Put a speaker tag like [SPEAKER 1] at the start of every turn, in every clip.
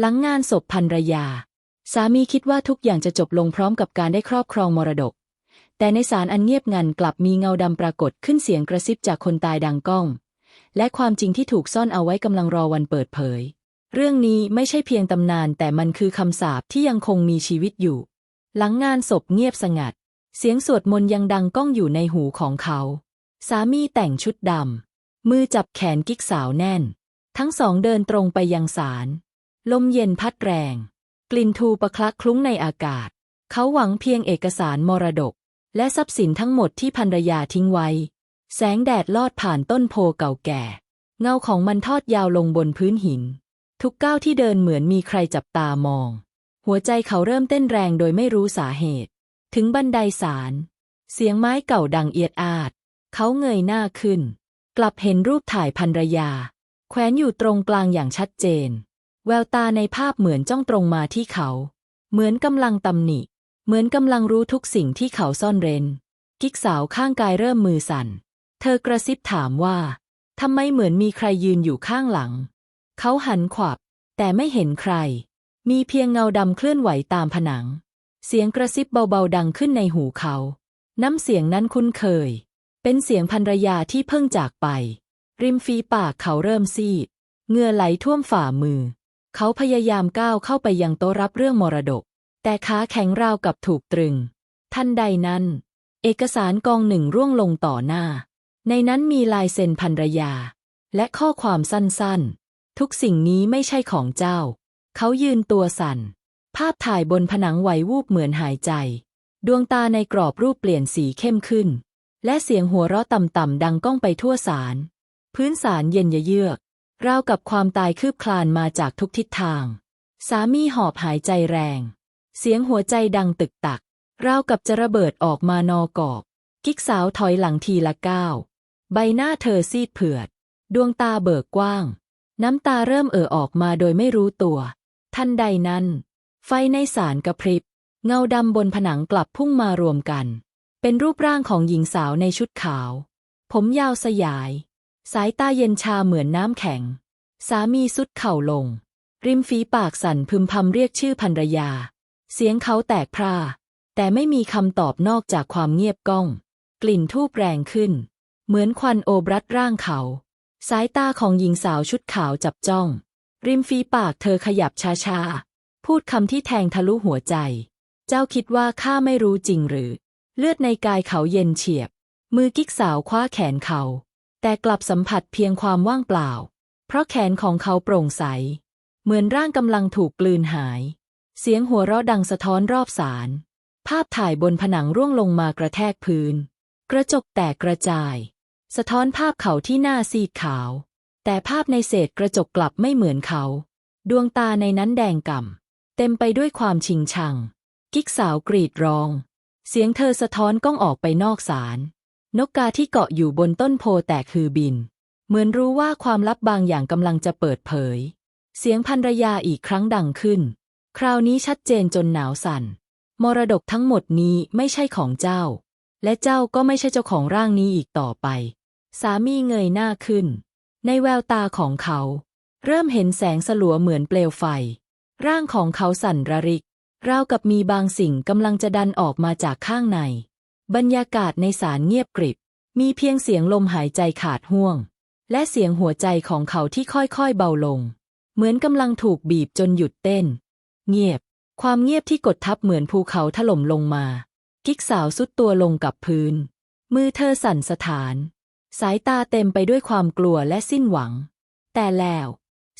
[SPEAKER 1] หลังงานศพภรรยา สามีคิดว่าทุกอย่างจะจบลงพร้อมกับการได้ครอบครองมรดก แต่ในศาลอันเงียบงันกลับมีเงาดำปรากฏขึ้นเสียงกระซิบจากคนตายดังก้อง และความจริงที่ถูกซ่อนเอาไว้กำลังรอวันเปิดเผย เรื่องนี้ไม่ใช่เพียงตำนานแต่มันคือคำสาปที่ยังคงมีชีวิตอยู่ หลังงานศพเงียบสงัด เสียงสวดมนต์ยังดังก้องอยู่ในหูของเขา สามีแต่งชุดดำมือจับแขนกิ๊กสาวแน่น ทั้งสองเดินตรงไปยังศาล ลมเย็นพัดแรง กลิ่นทูประคลักคลุ้งในอากาศ เขาหวังเพียงเอกสารมรดก และทรัพย์สินทั้งหมดที่ภรรยาทิ้งไว้ แสงแดดลอดผ่านต้นโพเก่าแก่ เงาของมันทอดยาวลงบนพื้นหิน ทุกก้าวที่เดินเหมือนมีใครจับตามอง หัวใจเขาเริ่มเต้นแรงโดยไม่รู้สาเหตุ ถึงบันไดศาลเสียงไม้เก่าดังเอียดอาด เขาเงยหน้าขึ้น กลับเห็นรูปถ่ายภรรยา แขวนอยู่ตรงกลางอย่างชัดเจน แววตาในภาพเหมือนจ้องตรงมาที่เขา เหมือนกำลังตำหนิ เหมือนกำลังรู้ทุกสิ่งที่เขาซ่อนเร้น กิ๊กสาวข้างกายเริ่มมือสั่น เธอกระซิบถามว่าทำไมเหมือนมีใครยืนอยู่ข้างหลัง เขาหันขวับ แต่ไม่เห็นใคร มีเพียงเงาดำเคลื่อนไหวตามผนัง เสียงกระซิบเบาๆดังขึ้นในหูเขา น้ำเสียงนั้นคุ้นเคย เป็นเสียงภรรยาที่เพิ่งจากไป ริมฝีปากเขาเริ่มซีด เหงื่อไหลท่วมฝ่ามือ เขาพยายามก้าวเข้าไปยังโต๊ะรับเรื่องมรดก แต่ขาแข็งราวกับถูกตรึง ทันใดนั้น เอกสารกองหนึ่งร่วงลงต่อหน้า ในนั้นมีลายเซ็นภรรยา และข้อความสั้นๆ ทุกสิ่งนี้ไม่ใช่ของเจ้า เขายืนตัวสั่น ภาพถ่ายบนผนังไหววูบเหมือนหายใจ ดวงตาในกรอบรูปเปลี่ยนสีเข้มขึ้น และเสียงหัวเราะต่ำๆดังก้องไปทั่วศาลพื้นศาลเย็นเยือก ราวกับความตายคืบคลานมาจากทุกทิศทาง สามีหอบหายใจแรง เสียงหัวใจดังตึกตัก ราวกับจะระเบิดออกมานอกอกกิ๊กสาวถอยหลังทีละก้าว ใบหน้าเธอซีดเผือด ดวงตาเบิกกว้าง น้ำตาเริ่มเอ่อออกมาโดยไม่รู้ตัว ทันใดนั้น ไฟในศาลกระพริบ เงาดำบนผนังกลับพุ่งมารวมกัน เป็นรูปร่างของหญิงสาวในชุดขาว ผมยาวสยาย สายตาเย็นชาเหมือนน้ำแข็ง สามีสุดเข่าลง ริมฝีปากสั่นพึมพำเรียกชื่อภรรยา เสียงเขาแตกพร่า แต่ไม่มีคำตอบนอกจากความเงียบก้อง กลิ่นทูบแรงขึ้น เหมือนควันโอบรัดร่างเขา สายตาของหญิงสาวชุดขาวจับจ้อง ริมฝีปากเธอขยับช้าๆ พูดคำที่แทงทะลุหัวใจ เจ้าคิดว่าข้าไม่รู้จริงหรือ เลือดในกายเขาเย็นเฉียบ มือกิ๊กสาวคว้าแขนเขา แต่กลับสัมผัสเพียงความว่างเปล่า เพราะแขนของเขาโปร่งใส เหมือนร่างกำลังถูกกลืนหาย เสียงหัวเราะดังสะท้อนรอบศาลภาพถ่ายบนผนังร่วงลงมากระแทกพื้น กระจกแตกกระจาย สะท้อนภาพเขาที่หน้าซีดขาว แต่ภาพในเศษกระจกกลับไม่เหมือนเขา ดวงตาในนั้นแดงก่ำเต็มไปด้วยความชิงชัง กิ๊กสาวกรีดร้อง เสียงเธอสะท้อนก้องออกไปนอกศาล นกกาที่เกาะอยู่บนต้นโพแตกคือบิน เหมือนรู้ว่าความลับบางอย่างกำลังจะเปิดเผย เสียงภรรยาอีกครั้งดังขึ้น คราวนี้ชัดเจนจนหนาวสั่น มรดกทั้งหมดนี้ไม่ใช่ของเจ้า และเจ้าก็ไม่ใช่เจ้าของร่างนี้อีกต่อไป สามีเงยหน้าขึ้น ในแววตาของเขา เริ่มเห็นแสงสลัวเหมือนเปลวไฟ ร่างของเขาสั่นระริกราวกับมีบางสิ่งกำลังจะดันออกมาจากข้างใน บรรยากาศในศาลเงียบกริบ มีเพียงเสียงลมหายใจขาดห่วง และเสียงหัวใจของเขาที่ค่อยๆเบาลง เหมือนกำลังถูกบีบจนหยุดเต้น เงียบ ความเงียบที่กดทับเหมือนภูเขาถล่มลงมา กิ๊กสาวสุดตัวลงกับพื้น มือเธอสั่นสะท้าน สายตาเต็มไปด้วยความกลัวและสิ้นหวัง แต่แล้ว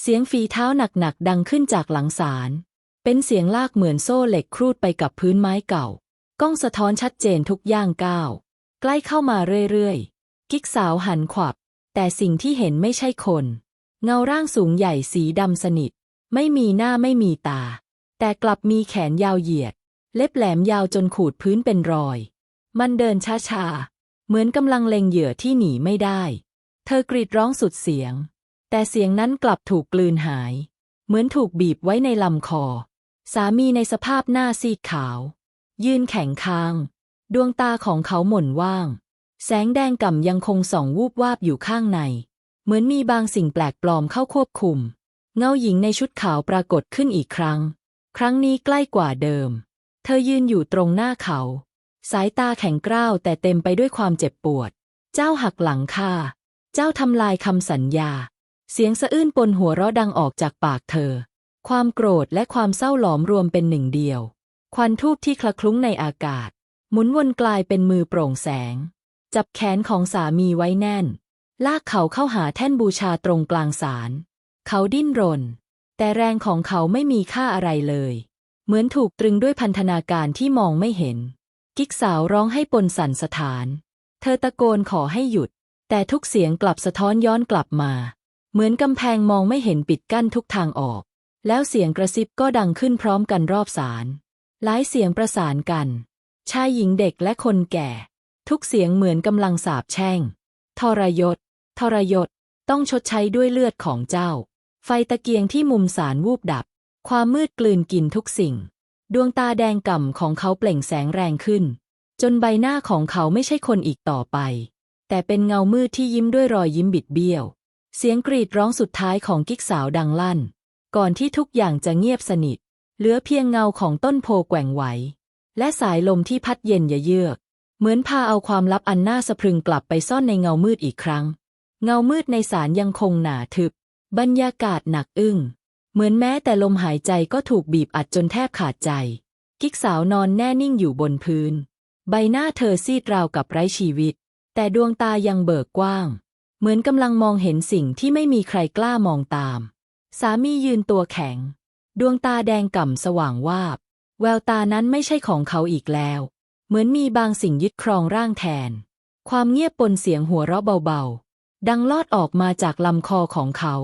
[SPEAKER 1] เสียงฝีเท้าหนักๆดังขึ้นจากหลังศาลเป็นเสียงลากเหมือนโซ่เหล็กครูดไปกับพื้นไม้เก่า กล้องสะท้อนชัดเจนทุกย่างก้าว ใกล้เข้ามาเรื่อยๆ กิ๊กสาวหันขวับ แต่สิ่งที่เห็นไม่ใช่คน เงาร่างสูงใหญ่สีดำสนิท ไม่มีหน้าไม่มีตา แต่กลับมีแขนยาวเหยียด เล็บแหลมยาวจนขูดพื้นเป็นรอย มันเดินช้าๆ เหมือนกำลังเล็งเหยื่อที่หนีไม่ได้ เธอกรีดร้องสุดเสียง แต่เสียงนั้นกลับถูกกลืนหาย เหมือนถูกบีบไว้ในลำคอ สามีในสภาพหน้าซีดขาว ยืนแข็งคาง ดวงตาของเขาหม่นว่าง แสงแดงก่ำยังคงส่องวูบวาบอยู่ข้างใน เหมือนมีบางสิ่งแปลกปลอมเข้าควบคุม เงาหญิงในชุดขาวปรากฏขึ้นอีกครั้ง ครั้งนี้ใกล้กว่าเดิม เธอยืนอยู่ตรงหน้าเขา สายตาแข็งกร้าวแต่เต็มไปด้วยความเจ็บปวด เจ้าหักหลังข้าเจ้าทำลายคำสัญญา เสียงสะอื้นปนหัวเราะดังออกจากปากเธอ ความโกรธและความเศร้าหลอมรวมเป็นหนึ่งเดียว ควันทูบที่คละคลุ้งในอากาศ หมุนวนกลายเป็นมือโปร่งแสง จับแขนของสามีไว้แน่น ลากเขาเข้าหาแท่นบูชาตรงกลางศาลเขาดิ้นรน แต่แรงของเขาไม่มีค่าอะไรเลย เหมือนถูกตรึงด้วยพันธนาการที่มองไม่เห็น กิ๊กสาวร้องให้ปนสั่นสถาน เธอตะโกนขอให้หยุด แต่ทุกเสียงกลับสะท้อนย้อนกลับมา เหมือนกำแพงมองไม่เห็นปิดกั้นทุกทางออก แล้วเสียงกระซิบก็ดังขึ้นพร้อมกันรอบศาล หลายเสียงประสานกัน ชายหญิงเด็กและคนแก่ ทุกเสียงเหมือนกำลังสาบแช่ง ทรยศ ทรยศ ต้องชดใช้ด้วยเลือดของเจ้า ไฟตะเกียงที่มุมสารวูบดับ ความมืดกลืนกินทุกสิ่ง ดวงตาแดงก่ำของเขาเปล่งแสงแรงขึ้น จนใบหน้าของเขาไม่ใช่คนอีกต่อไป แต่เป็นเงามืดที่ยิ้มด้วยรอยยิ้มบิดเบี้ยว เสียงกรีดร้องสุดท้ายของกิ๊กสาวดังลั่น ก่อนที่ทุกอย่างจะเงียบสนิท เหลือเพียงเงาของต้นโพแกว่งไหว และสายลมที่พัดเย็นเยือก เหมือนพาเอาความลับอันน่าสะพรึงกลับไปซ่อนในเงามืดอีกครั้ง เงามืดในศาลยังคงหนาทึบ บรรยากาศหนักอึ้ง เหมือนแม้แต่ลมหายใจก็ถูกบีบอัดจนแทบขาดใจ กิ๊กสาวนอนแน่นิ่งอยู่บนพื้น ใบหน้าเธอซีดราวกับไร้ชีวิต แต่ดวงตายังเบิกกว้าง เหมือนกำลังมองเห็นสิ่งที่ไม่มีใครกล้ามองตาม สามียืนตัวแข็ง ดวงตาแดงก่ำสว่างวาบ แววตานั้นไม่ใช่ของเขาอีกแล้ว เหมือนมีบางสิ่งยึดครองร่างแทน ความเงียบปนเสียงหัวเราะเบาๆ ดังลอดออกมาจากลำคอของเขา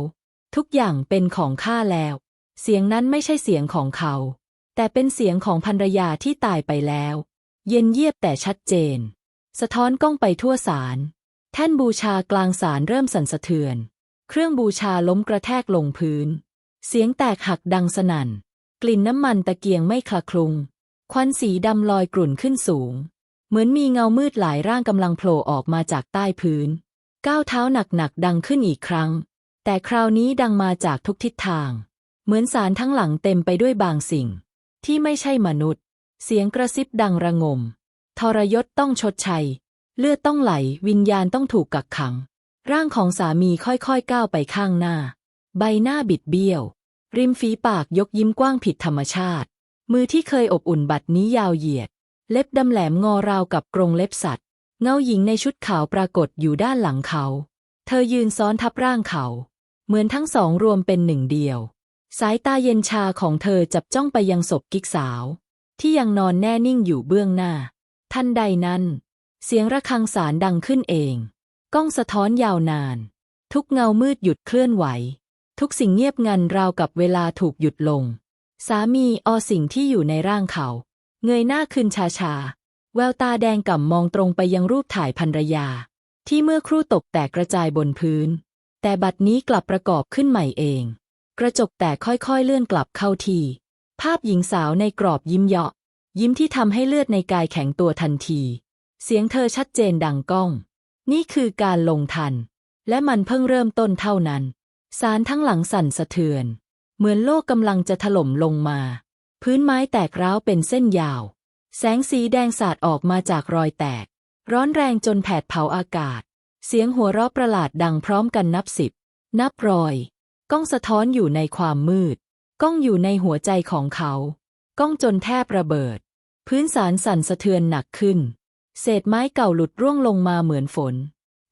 [SPEAKER 1] ทุกอย่างเป็นของข้าแล้ว เสียงนั้นไม่ใช่เสียงของเขา แต่เป็นเสียงของภรรยาที่ตายไปแล้ว เย็นเยียบแต่ชัดเจน สะท้อนกล้องไปทั่วศาลแท่นบูชากลางศาลเริ่มสั่นสะเทือน เครื่องบูชาล้มกระแทกลงพื้น เสียงแตกหักดังสนั่น กลิ่นน้ำมันตะเกียงไม่คละคลุง ควันสีดำลอยกลุ่นขึ้นสูง เหมือนมีเงามืดหลายร่างกำลังโผล่ออกมาจากใต้พื้น ก้าวเท้าหนักๆดังขึ้นอีกครั้ง แต่คราวนี้ดังมาจากทุกทิศทาง เหมือนสารทั้งหลังเต็มไปด้วยบางสิ่ง ที่ไม่ใช่มนุษย์ เสียงกระซิบดังระงม ทรยศต้องชดใช้เลือดต้องไหล วิญญาณต้องถูกกักขัง ร่างของสามีค่อยๆก้าวไปข้างหน้า ใบหน้าบิดเบี้ยว ริมฝีปากยกยิ้มกว้างผิดธรรมชาติ มือที่เคยอบอุ่นบัดนี้ยาวเหยียด เล็บดำแหลมงอราวกับกรงเล็บสัตว์ เงาหญิงในชุดขาวปรากฏอยู่ด้านหลังเขา เธอยืนซ้อนทับร่างเขา เหมือนทั้งสองรวมเป็นหนึ่งเดียว สายตาเย็นชาของเธอจับจ้องไปยังศพกิ๊กสาว ที่ยังนอนแน่นิ่งอยู่เบื้องหน้า ทันใดนั้น เสียงระฆังสารดังขึ้นเอง ก้องสะท้อนยาวนาน ทุกเงามืดหยุดเคลื่อนไหว ทุกสิ่งเงียบงันราวกับเวลาถูกหยุดลง สามีออสิ่งที่อยู่ในร่างเขา เงยหน้าขึ้นชาชาแววตาแดงก่ำมองตรงไปยังรูปถ่ายภรรยา ที่เมื่อครู่ตกแตกกระจายบนพื้น แต่บัดนี้กลับประกอบขึ้นใหม่เอง กระจกแตกค่อยๆเลื่อนกลับเข้าที ภาพหญิงสาวในกรอบยิ้มเยาะ ยิ้มที่ทำให้เลือดในกายแข็งตัวทันที เสียงเธอชัดเจนดังก้อง นี่คือการลงทัน และมันเพิ่งเริ่มต้นเท่านั้น สารทั้งหลังสั่นสะเทือน เหมือนโลกกำลังจะถล่มลงมา พื้นไม้แตกร้าวเป็นเส้นยาว แสงสีแดงสาดออกมาจากรอยแตก ร้อนแรงจนแผดเผาอากาศ เสียงหัวเราะประหลาดดังพร้อมกันนับสิบ นับรอย ก้องสะท้อนอยู่ในความมืด ก้องอยู่ในหัวใจของเขา ก้องจนแทบระเบิด พื้นสารสั่นสะเทือนหนักขึ้น เศษไม้เก่าหลุดร่วงลงมาเหมือนฝน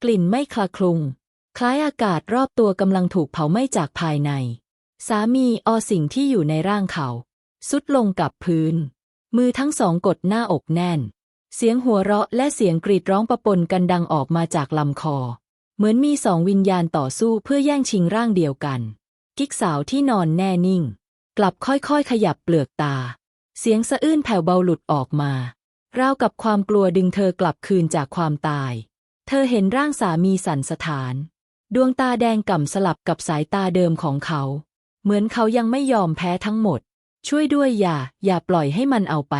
[SPEAKER 1] กลิ่นไม่คลาคลุง คล้ายอากาศรอบตัวกำลังถูกเผาไหม้จากภายใน สามีออสิ่งที่อยู่ในร่างเขาสุดลงกับพื้น มือทั้งสองกดหน้าอกแน่น เสียงหัวเราะและเสียงกรีดร้องประปนกันดังออกมาจากลำคอ เหมือนมีสองวิญญาณต่อสู้เพื่อแย่งชิงร่างเดียวกัน กิ๊กสาวที่นอนแน่นิ่ง กลับค่อยๆขยับเปลือกตา เสียงสะอื้นแผ่วเบาหลุดออกมาราวกับความกลัวดึงเธอกลับคืนจากความตาย เธอเห็นร่างสามีสั่นสถาน ดวงตาแดงก่ำสลับกับสายตาเดิมของเขา เหมือนเขายังไม่ยอมแพ้ทั้งหมด ช่วยด้วยอย่า อย่าปล่อยให้มันเอาไป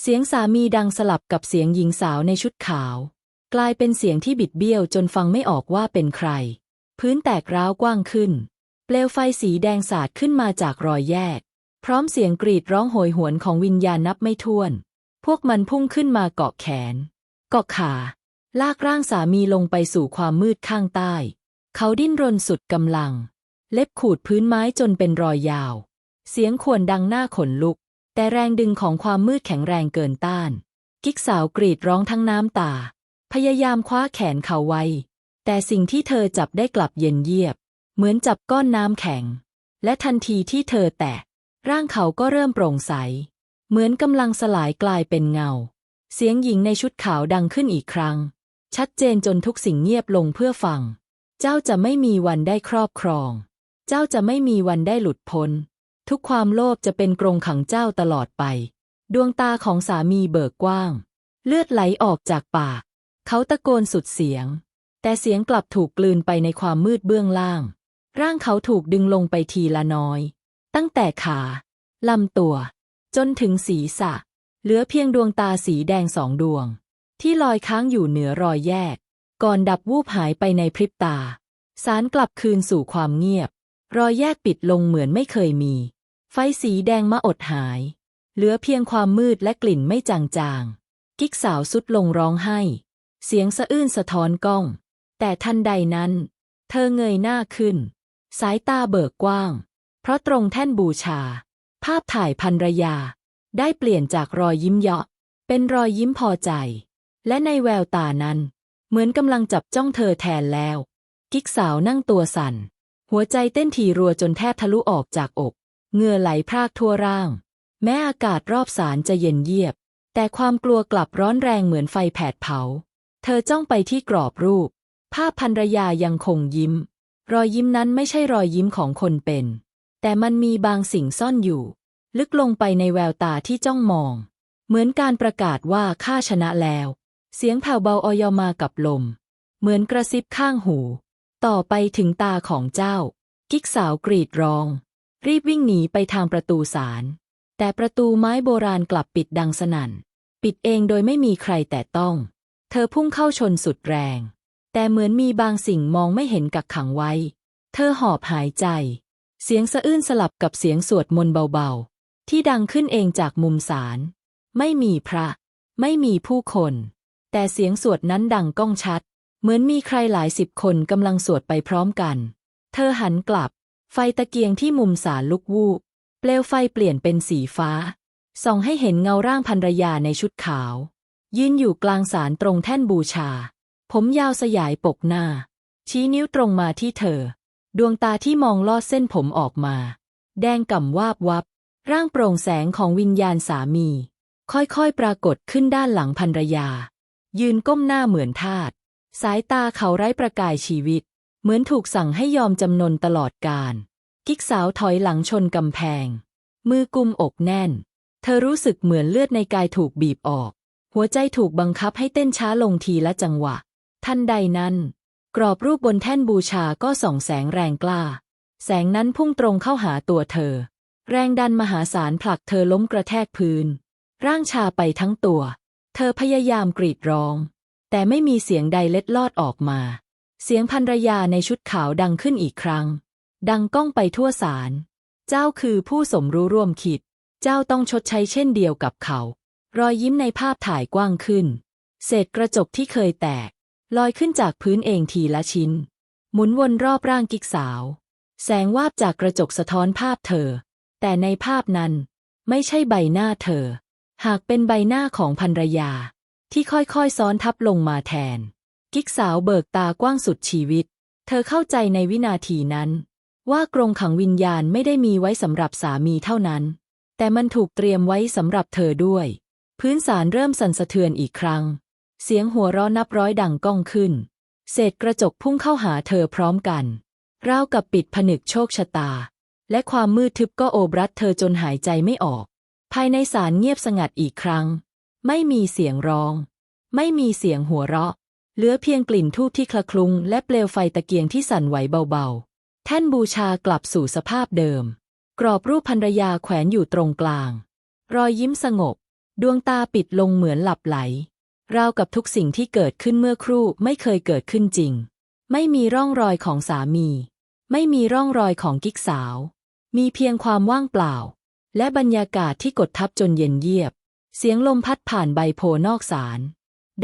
[SPEAKER 1] เสียงสามีดังสลับกับเสียงหญิงสาวในชุดขาว กลายเป็นเสียงที่บิดเบี้ยวจนฟังไม่ออกว่าเป็นใคร พื้นแตกร้าวกว้างขึ้น เปลวไฟสีแดงสาดขึ้นมาจากรอยแยก พร้อมเสียงกรีดร้องโหยหวนของวิญญาณนับไม่ถ้วน พวกมันพุ่งขึ้นมาเกาะแขน เกาะขา ลากร่างสามีลงไปสู่ความมืดข้างใต้ เขาดิ้นรนสุดกำลัง เล็บขูดพื้นไม้จนเป็นรอยยาว เสียงข่วนดังหน้าขนลุก แต่แรงดึงของความมืดแข็งแรงเกินต้าน กิ๊กสาวกรีดร้องทั้งน้ำตา พยายามคว้าแขนเขาไว้ แต่สิ่งที่เธอจับได้กลับเย็นเยียบ เหมือนจับก้อนน้ำแข็ง และทันทีที่เธอแตะ ร่างเขาก็เริ่มโปร่งใส เหมือนกำลังสลายกลายเป็นเงา เสียงหญิงในชุดขาวดังขึ้นอีกครั้ง ชัดเจนจนทุกสิ่งเงียบลงเพื่อฟัง เจ้าจะไม่มีวันได้ครอบครอง เจ้าจะไม่มีวันได้หลุดพ้น ทุกความโลภจะเป็นกรงขังเจ้าตลอดไป ดวงตาของสามีเบิกกว้าง เลือดไหลออกจากปาก เขาตะโกนสุดเสียง แต่เสียงกลับถูกกลืนไปในความมืดเบื้องล่าง ร่างเขาถูกดึงลงไปทีละน้อย ตั้งแต่ขาลำตัว จนถึงศีรษะ เหลือเพียงดวงตาสีแดงสองดวง ที่ลอยค้างอยู่เหนือรอยแยก ก่อนดับวูบหายไปในพริบตา สารกลับคืนสู่ความเงียบ รอยแยกปิดลงเหมือนไม่เคยมี ไฟสีแดงมาอดหาย เหลือเพียงความมืดและกลิ่นไม่จางๆ กิ๊กสาวสุดลงร้องไห้ เสียงสะอื้นสะท้อนก้อง แต่ทันใดนั้น เธอเงยหน้าขึ้น สายตาเบิกกว้าง เพราะตรงแท่นบูชา ภาพถ่ายภรรยา ได้เปลี่ยนจากรอยยิ้มเยาะ เป็นรอยยิ้มพอใจ และในแววตานั้น เหมือนกำลังจับจ้องเธอแทนแล้ว กิ๊กสาวนั่งตัวสั่น หัวใจเต้นถี่รัวจนแทบทะลุออกจากอก เหงื่อไหลพรากทั่วร่าง แม้อากาศรอบศาลจะเย็นเยียบ แต่ความกลัวกลับร้อนแรงเหมือนไฟแผดเผา เธอจ้องไปที่กรอบรูป ภาพภรรยายังคงยิ้ม รอยยิ้มนั้นไม่ใช่รอยยิ้มของคนเป็น แต่มันมีบางสิ่งซ่อนอยู่ ลึกลงไปในแววตาที่จ้องมอง เหมือนการประกาศว่าข้าชนะแล้ว เสียงแผ่วเบาออยมากับลม เหมือนกระซิบข้างหู ต่อไปถึงตาของเจ้า กิ๊กสาวกรีดร้อง รีบวิ่งหนีไปทางประตูศาลแต่ประตูไม้โบราณกลับปิดดังสนั่น ปิดเองโดยไม่มีใครแต่ต้อง เธอพุ่งเข้าชนสุดแรง แต่เหมือนมีบางสิ่งมองไม่เห็นกักขังไว้ เธอหอบหายใจ เสียงสะอื้นสลับกับเสียงสวดมนต์เบาๆ ที่ดังขึ้นเองจากมุมศาลไม่มีพระ ไม่มีผู้คน แต่เสียงสวดนั้นดังก้องชัด เหมือนมีใครหลายสิบคนกำลังสวดไปพร้อมกัน เธอหันกลับ ไฟตะเกียงที่มุมศาลลุกวูบเปลวไฟเปลี่ยนเป็นสีฟ้า ส่องให้เห็นเงาร่างภรรยาในชุดขาว ยืนอยู่กลางศาลตรงแท่นบูชา ผมยาวสยายปกหน้า ชี้นิ้วตรงมาที่เธอ ดวงตาที่มองลอดเส้นผมออกมา แดงก่ำวาบวับ ร่างโปร่งแสงของวิญญาณสามี ค่อยๆปรากฏขึ้นด้านหลังภรรยา ยืนก้มหน้าเหมือนทาสสายตาเขาไร้ประกายชีวิต เหมือนถูกสั่งให้ยอมจำนนตลอดกาลกิ๊กสาวถอยหลังชนกำแพง มือกุมอกแน่น เธอรู้สึกเหมือนเลือดในกายถูกบีบออก หัวใจถูกบังคับให้เต้นช้าลงทีละจังหวะ ทันใดนั้น กรอบรูปบนแท่นบูชาก็ส่องแสงแรงกล้า แสงนั้นพุ่งตรงเข้าหาตัวเธอ แรงดันมหาศาลผลักเธอล้มกระแทกพื้น ร่างชาไปทั้งตัว เธอพยายามกรีดร้อง แต่ไม่มีเสียงใดเล็ดลอดออกมา เสียงภรรยาในชุดขาวดังขึ้นอีกครั้ง ดังก้องไปทั่วศาลเจ้าคือผู้สมรู้ร่วมคิด เจ้าต้องชดใช้เช่นเดียวกับเขา รอยยิ้มในภาพถ่ายกว้างขึ้น เศษกระจกที่เคยแตก ลอยขึ้นจากพื้นเองทีละชิ้น หมุนวนรอบร่างกิ๊กสาว แสงวาบจากกระจกสะท้อนภาพเธอ แต่ในภาพนั้นไม่ใช่ใบหน้าเธอ หากเป็นใบหน้าของภรรยา ที่ค่อยๆซ้อนทับลงมาแทน กิ๊กสาวเบิกตากว้างสุดชีวิต เธอเข้าใจในวินาทีนั้น ว่ากรงขังวิญญาณไม่ได้มีไว้สำหรับสามีเท่านั้น แต่มันถูกเตรียมไว้สำหรับเธอด้วย พื้นศาลเริ่มสั่นสะเทือนอีกครั้ง เสียงหัวเราะนับร้อยดังก้องขึ้น เศษกระจกพุ่งเข้าหาเธอพร้อมกันราวกับปิดผนึกโชคชะตา และความมืดทึบก็โอบรัดเธอจนหายใจไม่ออก ภายในศาลเงียบสงัดอีกครั้ง ไม่มีเสียงร้อง ไม่มีเสียงหัวเราะ เหลือเพียงกลิ่นทูบที่คละคลุ้ง และเปลวไฟตะเกียงที่สั่นไหวเบาๆ แท่นบูชากลับสู่สภาพเดิม กรอบรูปภรรยาแขวนอยู่ตรงกลาง รอยยิ้มสงบ ดวงตาปิดลงเหมือนหลับไหล ราวกับทุกสิ่งที่เกิดขึ้นเมื่อครู่ไม่เคยเกิดขึ้นจริง ไม่มีร่องรอยของสามี ไม่มีร่องรอยของกิ๊กสาว มีเพียงความว่างเปล่า และบรรยากาศที่กดทับจนเย็นเยียบ เสียงลมพัดผ่านใบโพนอกศาล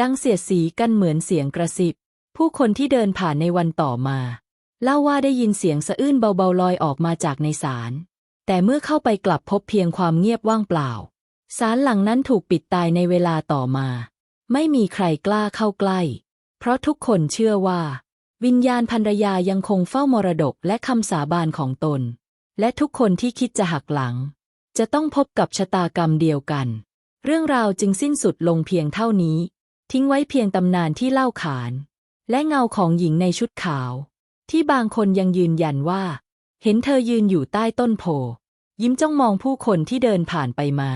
[SPEAKER 1] ดังเสียดสีกันเหมือนเสียงกระซิบ ผู้คนที่เดินผ่านในวันต่อมา เล่าว่าได้ยินเสียงสะอื้นเบาๆลอยออกมาจากในศาลแต่เมื่อเข้าไปกลับพบเพียงความเงียบว่างเปล่าศาลหลังนั้นถูกปิดตายในเวลาต่อมา ไม่มีใครกล้าเข้าใกล้ เพราะทุกคนเชื่อว่า วิญญาณภรรยายังคงเฝ้ามรดกและคำสาบานของตน และทุกคนที่คิดจะหักหลัง จะต้องพบกับชะตากรรมเดียวกัน เรื่องราวจึงสิ้นสุดลงเพียงเท่านี้ ทิ้งไว้เพียงตำนานที่เล่าขาน และเงาของหญิงในชุดขาว ที่บางคนยังยืนยันว่า เห็นเธอยืนอยู่ใต้ต้นโพยิ้มจ้องมองผู้คนที่เดินผ่านไปมา